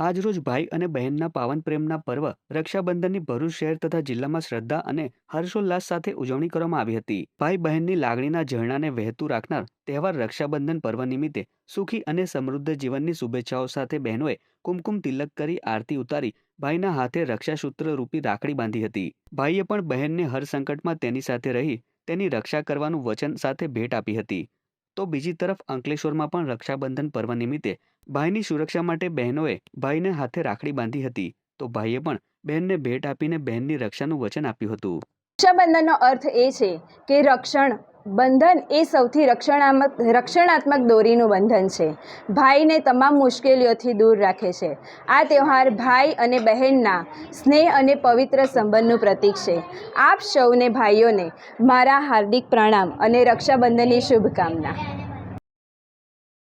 આજરોજ ભાઈ અને બહેનના પાવન પ્રેમના પર્વ રક્ષાબંધનની ભરૂચ શહેર તથા જિલ્લામાં શ્રદ્ધા અને હર્ષોલ્લાસ સાથે ઉજવણી કરવામાં આવી હતી. ભાઈ બહેનની લાગણીના ઝરણાને વહેતું રાખનાર તહેવાર રક્ષાબંધન પર્વ નિમિત્તે સુખી અને સમૃદ્ધ જીવનની શુભેચ્છાઓ સાથે બહેનોએ કુમકુમ તિલક કરી આરતી ઉતારી ભાઈના હાથે રક્ષાસૂત્ર રૂપી રાખડી બાંધી હતી. ભાઈએ પણ બહેનને હર સંકટમાં તેની સાથે રહી તેની રક્ષા કરવાનું વચન સાથે ભેટ આપી હતી. તો બીજી તરફ અંકલેશ્વરમાં પણ રક્ષાબંધન પર્વ નિમિત્તે ભાઈની સુરક્ષા માટે બહેનોએ ભાઈને હાથે રાખડી બાંધી હતી. તો ભાઈએ પણ બહેનને ભેટ આપીને બહેનની રક્ષાનું વચન આપ્યું હતું. રક્ષાબંધનનો અર્થ એ છે કે રક્ષણ, બંધન એ સૌથી રક્ષણાત્મક રક્ષણાત્મક દોરીનું બંધન છે. ભાઈને તમામ મુશ્કેલીઓથી દૂર રાખે છે. આ તહેવાર ભાઈ અને બહેનના સ્નેહ અને પવિત્ર સંબંધનું પ્રતીક છે. આપ સૌને ભાઈઓને મારા હાર્દિક પ્રણામ અને રક્ષાબંધનની શુભકામના.